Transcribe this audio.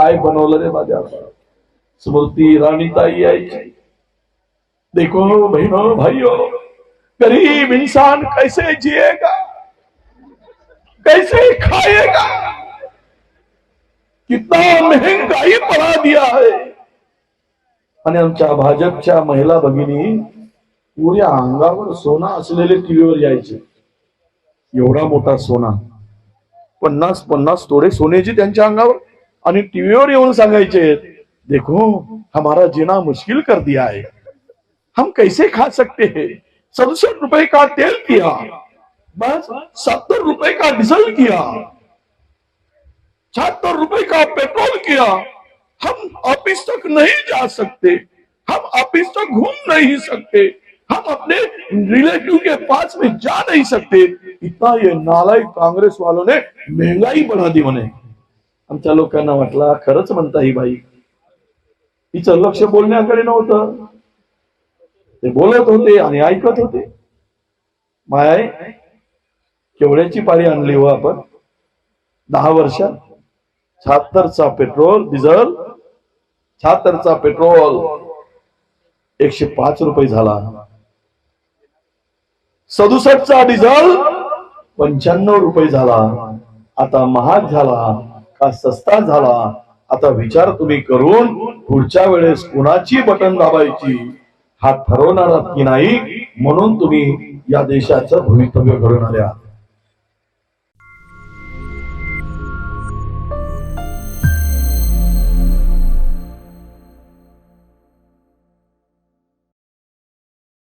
काय बनवलं रे माझ्या स्मृती राणीताई यायची. देखो बहनों भाइयों गरीब इंसान कैसे जिएगा? कैसे खाएगा? कितना महंगाई पडा दिया है। आणि आमच्या भाजपच्या महिला भगिनी पुऱ्या अंगावर सोना असलेले टीव्हीवर यायचे. एवढा मोठा सोना. पन्नास पन्नास तोडे सोन्याची त्यांच्या अंगावर. आणि टीव्हीवर येऊन सांगायचे, देखो, हमारा जीना मुश्किल कर दिया है। हम कैसे खा सकते हैं? सड़सठ रुपए का तेल किया, बस सत्तर रुपए का डीजल किया, छहत्तर रुपए का पेट्रोल किया। हम ऑफ़िस तक नहीं जा सकते, हम ऑफ़िस तक घूम नहीं सकते, हम अपने रिलेटिव के पास में जा नहीं सकते। इतना ये नालायक कांग्रेस वालों ने महँगाई बढ़ा दी म्हणे आमच्या लोकांना वाटला खरंच म्हणता ही बाई. तिचं लक्ष बोलण्याकडे नव्हतं. ते बोलत होते आणि ऐकत होते. माय केवढ्याची पाळी आणली हो आपण? दहा वर्षात? शहात्तरचा पेट्रोल डिझेल? शहात्तरचा पेट्रोल. एकशे पाच रुपये झाला. सदुसष्टचा डिझेल पंच्याण्णव रुपये झाला. आता महाग झाला. का सस्ता झाला? आता विचार तुम्ही करून पुढच्या वेळेस कुणाची बटन दाबायची? हा ठरवणार की नाही? म्हणून तुम्ही या देशाचं भवितव्य घडवणार आहात.